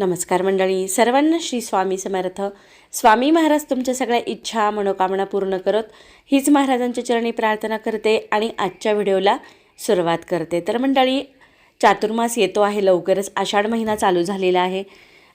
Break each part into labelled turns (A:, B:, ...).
A: नमस्कार मंडळी. सर्वांना श्री स्वामी समर्थ. स्वामी महाराज तुमच्या सगळ्या इच्छा मनोकामना पूर्ण करत हीच महाराजांच्या चरणी प्रार्थना करते आणि आजच्या व्हिडिओला सुरुवात करते. तर मंडळी चातुर्मास येतो आहे लवकरच आषाढ महिना चालू झालेला आहे.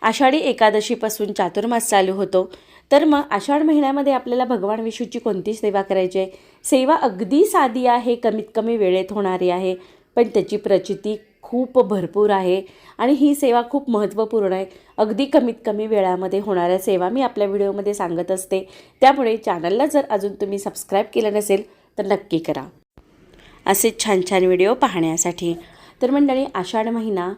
A: आषाढी एकादशीपासून चातुर्मास चालू होतो. तर मग आषाढ महिन्यामध्ये आपल्याला भगवान विष्णूची कोणती सेवा करायची आहे? सेवा अगदी साधी आहे कमीत कमी वेळेत होणारी आहे. पण त्याची प्रचिती खूप भरपूर आहे आणि ही सेवा खूप महत्त्वपूर्ण आहे. अगदी कमीत कमी वेळामध्ये होणाऱ्या सेवा मी आपल्या व्हिडिओमध्ये सांगत असते. त्यामुळे चॅनलला जर अजून तुम्ही सबस्क्राईब केलं नसेल तर नक्की करा. असे छान छान व्हिडिओ पाहण्यासाठी. तर मंडळी आषाढ महिना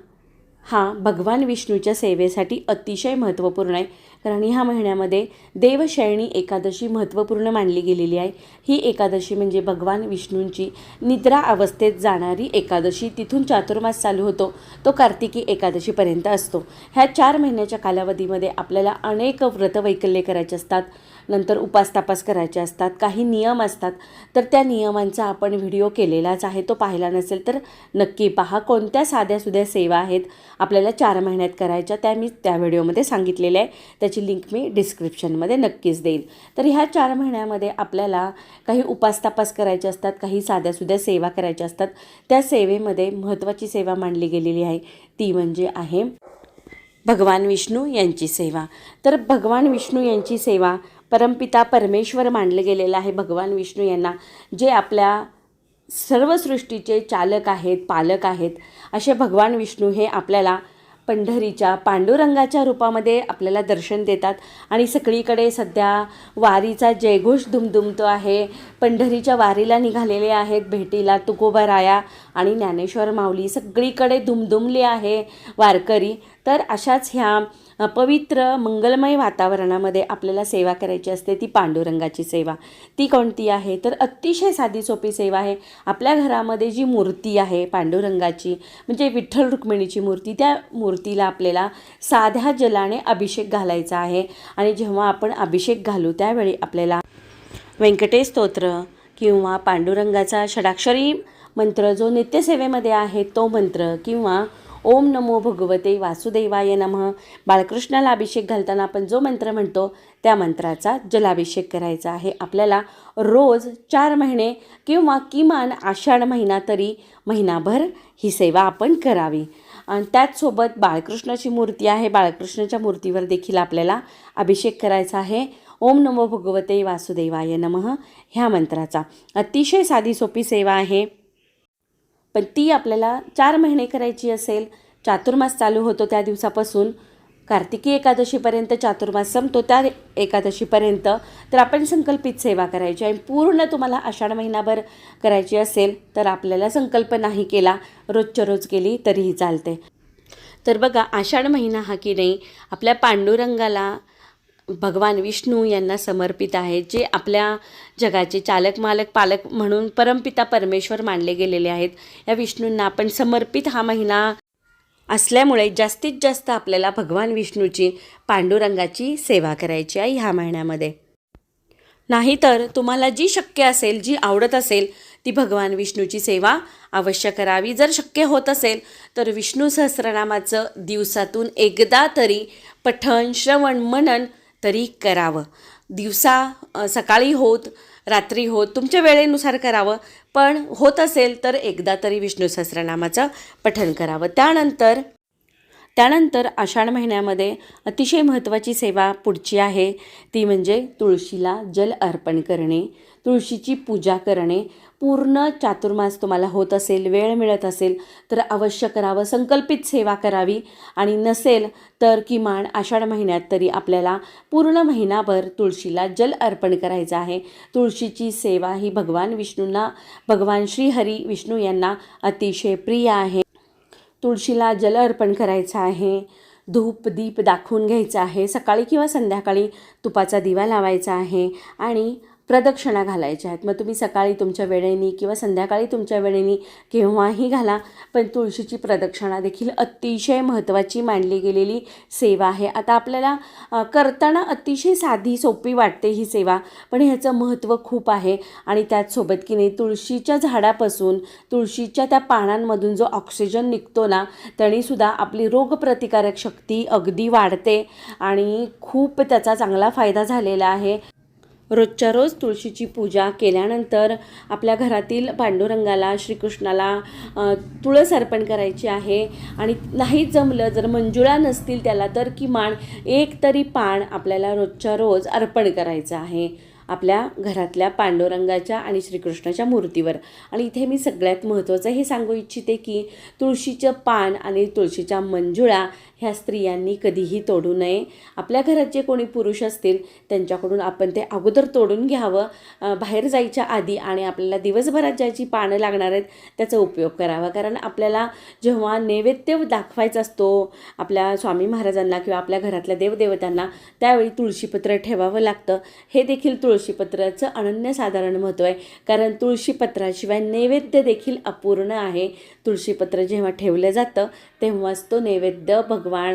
A: हा भगवान विष्णूच्या सेवेसाठी अतिशय महत्त्वपूर्ण आहे. कारण ह्या महिन्यामध्ये देवशयणी एकादशी महत्त्वपूर्ण मानली गेलेली आहे. ही एकादशी म्हणजे भगवान विष्णूंची निद्रा अवस्थेत जाणारी एकादशी. तिथून चातुर्मास चालू होतो. तो कार्तिकी एकादशीपर्यंत असतो. ह्या चार महिन्याच्या कालावधीमध्ये आपल्याला अनेक व्रतवैकल्ये करायचे असतात. नंतर उपास तापास करायचे असतात काही नियम असतात तर त्या नियमांचा आपण व्हिडिओ केलेलाच आहे तो पाहिला नसेल तर नक्की पहा. कोणत्या साध्यासुध्या सेवा आहेत आपल्याला चार महिन्यात करायच्या त्या मी त्या व्हिडिओमध्ये सांगितलेल्या आहे. त्याची लिंक मी डिस्क्रिप्शनमध्ये नक्कीच देईन. तर ह्या चार महिन्यामध्ये आपल्याला काही उपास तापास करायचे असतात काही साध्यासुध्या सेवा करायच्या असतात. त्या सेवेमध्ये महत्त्वाची सेवा मांडली गेलेली आहे ती म्हणजे आहे भगवान विष्णू यांची सेवा. तर भगवान विष्णू यांची सेवा परमपिता परमेश्वर मानलं गेलेलं आहे भगवान विष्णू यांना जे आपल्या सर्व सृष्टीचे चालक आहेत पालक आहेत असे भगवान विष्णू हे आपल्याला पंढरीच्या पांडुरंगाच्या रूपामध्ये आपल्याला दर्शन देतात. आणि सगळीकडे सध्या वारीचा जयघोष धुमधुमतो आहे. पंढरीच्या वारीला निघालेले आहेत भेटीला तुकोबाराया आणि ज्ञानेश्वर माऊली सगळीकडे धुमधुमली आहे. वारकरी तर अशाच ह्या पवित्र मंगलमय वातावरणामध्ये आपल्याला सेवा करायची असते ती पांडुरंगाची सेवा. ती कोणती आहे? तर अतिशय साधी सोपी सेवा आहे. आपल्या घरामध्ये जी मूर्ती आहे पांडुरंगाची म्हणजे विठ्ठल रुक्मिणीची मूर्ती त्या मूर्तीला आपल्याला साध्या जलाने अभिषेक घालायचा आहे. आणि जेव्हा आपण अभिषेक घालू त्यावेळी आपल्याला व्यंकटेश स्तोत्र किंवा पांडुरंगाचा षडाक्षरी मंत्र जो नित्यसेवेमध्ये आहे तो मंत्र किंवा ओम नमो भगवते वासुदेवाय नमः. बाळकृष्णाला अभिषेक घालताना आपण जो मंत्र म्हणतो त्या मंत्राचा जलाभिषेक करायचा आहे. आपल्याला रोज चार महिने किंवा किमान आषाढ महिना तरी महिनाभर ही सेवा आपण करावी. आणि त्याचसोबत बाळकृष्णाची मूर्ती आहे. बाळकृष्णाच्या मूर्तीवर देखील आपल्याला अभिषेक करायचा आहे. ओम नमो भगवते वासुदेवाय नमः. ह्या मंत्राचा अतिशय साधी सोपी सेवा आहे. पण ती आपल्याला चार महिने करायची असेल चातुर्मास चालू होतो त्या दिवसापासून कार्तिकी एकादशीपर्यंत चातुर्मास संपतो त्या एकादशीपर्यंत तर आपण संकल्पित सेवा करायची आणि पूर्ण तुम्हाला आषाढ महिनाभर करायची असेल तर आपल्याला संकल्प नाही केला रोजच्या रोज केली तरीही चालते तर बघा आषाढ महिना हा की नाही आपल्या पांडुरंगाला भगवान विष्णू यांना समर्पित आहे जे आपल्या जगाचे चालक मालक पालक म्हणून परमपिता परमेश्वर मानले गेलेले आहेत. या विष्णूंना आपण समर्पित हा महिना असल्यामुळे जास्तीत जास्त आपल्याला भगवान विष्णूची पांडुरंगाची सेवा करायची आहे ह्या महिन्यामध्ये. नाहीतर तुम्हाला जी शक्य असेल जी आवडत असेल ती भगवान विष्णूची सेवा अवश्य करावी. जर शक्य होत असेल तर विष्णू सहस्रनामाचं दिवसातून एकदा तरी पठण श्रवण मनन तरी करावं. दिवसा सकाळी होत रात्री होत तुमच्या वेळेनुसार करावं. पण होत असेल तर एकदा तरी विष्णू सहस्रनामाचं पठण करावं. त्यानंतर त्यानंतर आषाढ महिन्यामध्ये अतिशय महत्त्वाची सेवा पुढची आहे. ती म्हणजे तुळशीला जल अर्पण करणे तुळशीची पूजा करणे. पूर्ण चातुर्मास तुम्हाला होत असेल वेळ मिळत असेल तर अवश्य करावं. संकल्पित सेवा करावी. आणि नसेल तर किमान आषाढ महिन्यात तरी आपल्याला पूर्ण महिनाभर तुळशीला जल अर्पण करायचं आहे. तुळशीची सेवा ही भगवान विष्णूंना भगवान श्रीहरी विष्णू यांना अतिशय प्रिय आहे. तुळशीला जल अर्पण करायचं आहे. धूप दीप दाखवून घ्यायचं आहे. सकाळी किंवा संध्याकाळी तुपाचा दिवा लावायचा आहे. आणि प्रदक्षिणा घालायच्या आहेत. मग तुम्ही सकाळी तुमच्या वेळेने किंवा संध्याकाळी तुमच्या वेळेने केव्हाही घाला पण तुळशीची प्रदक्षिणा देखील अतिशय महत्त्वाची मानली गेलेली सेवा आहे. आता आपल्याला करताना अतिशय साधी सोपी वाटते ही सेवा पण ह्याचं महत्त्व खूप आहे. आणि त्याचसोबत की नाही तुळशीच्या झाडापासून तुळशीच्या त्या पानांमधून जो ऑक्सिजन निघतो ना त्यानेसुद्धा आपली रोगप्रतिकारक शक्ती अगदी वाढते. आणि खूप त्याचा चांगला फायदा झालेला आहे. रोजच्या रोज तुळशीची पूजा केल्यानंतर आपल्या घरातील पांडुरंगाला श्रीकृष्णाला तुळस अर्पण करायची आहे. आणि नाही जमलं जर मंजुळा नसतील त्याला तर किमान एक तरी पान आपल्याला रोजच्या रोज अर्पण करायचं आहे. आपल्या घरातल्या पांडुरंगाच्या आणि श्रीकृष्णाच्या मूर्तीवर. आणि इथे मी सगळ्यात महत्त्वाचं हे सांगू इच्छिते की तुळशीचं पान आणि तुळशीच्या मंजुळा ह्या स्त्रियांनी कधीही तोडू नये. आपल्या घरात जे कोणी पुरुष असतील त्यांच्याकडून आपण ते अगोदर तोडून घ्यावं. बाहेर जायच्या आधी आणि आपल्याला दिवसभरात ज्याची पानं लागणार आहेत त्याचा उपयोग करावा. कारण आपल्याला जेव्हा नैवेद्य दाखवायचा असतो आपल्या स्वामी महाराजांना किंवा आपल्या घरातल्या देवदेवतांना त्यावेळी तुळशीपत्र ठेवावं लागतं. हे देखील तुळशीपत्राचं अनन्यसाधारण महत्त्व आहे. कारण तुळशीपत्राशिवाय नैवेद्य देखील अपूर्ण आहे. तुळशीपत्र जेव्हा ठेवलं जातं तेव्हाच तो नैवेद्य भगवान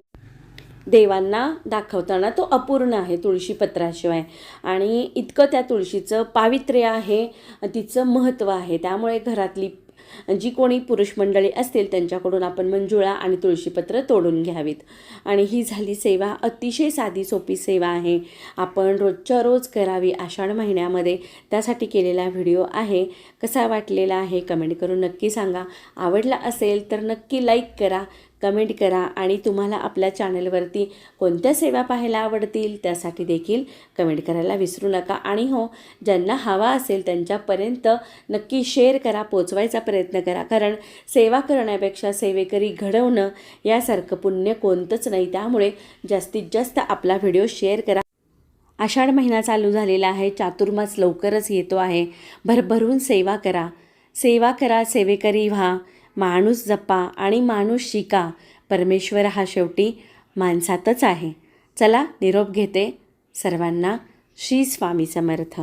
A: देवांना दाखवताना तो अपूर्ण आहे तुळशीपत्राशिवाय आणि इतकं त्या तुळशीचं पावित्र्य आहे तिचं महत्त्व आहे. त्यामुळे घरातली जी कोणी पुरुष मंडळी असतील त्यांच्याकडून आपण मंजुळा आणि तुळशीपत्र तोडून घ्यावीत. आणि ही झाली सेवा अतिशय साधी सोपी सेवा आहे. आपण रोजच्या रोज करावी आषाढ महिन्यामध्ये. त्यासाठी केलेला व्हिडिओ आहे. कसा वाटलेला आहे कमेंट करून नक्की सांगा. आवडला असेल तर नक्की लाईक करा. कमेंट करा आणि तुम्हाला आपल्या चॅनलवरती कोणत्या सेवा पाहायला आवडतील त्यासाठी देखील कमेंट करायला विसरू नका. आणि हो ज्यांना हवा असेल त्यांच्यापर्यंत नक्की शेअर करा पोचवायचा प्रयत्न करा. कारण सेवा करण्यापेक्षा सेवेकरी घडवणं यासारखं पुण्य कोणतंच नाही. त्यामुळे जास्तीत जास्त आपला व्हिडिओ शेअर करा. आषाढ महिना चालू झालेला आहे. चातुर्मास लवकरच येतो आहे. भरभरून सेवा करा. सेवा करा सेवेकरी व्हा. माणूस जपा आणि माणूस शिका परमेश्वर हा शेवटी माणसातच आहे. चला निरोप घेते सर्वांना. श्री स्वामी समर्थ.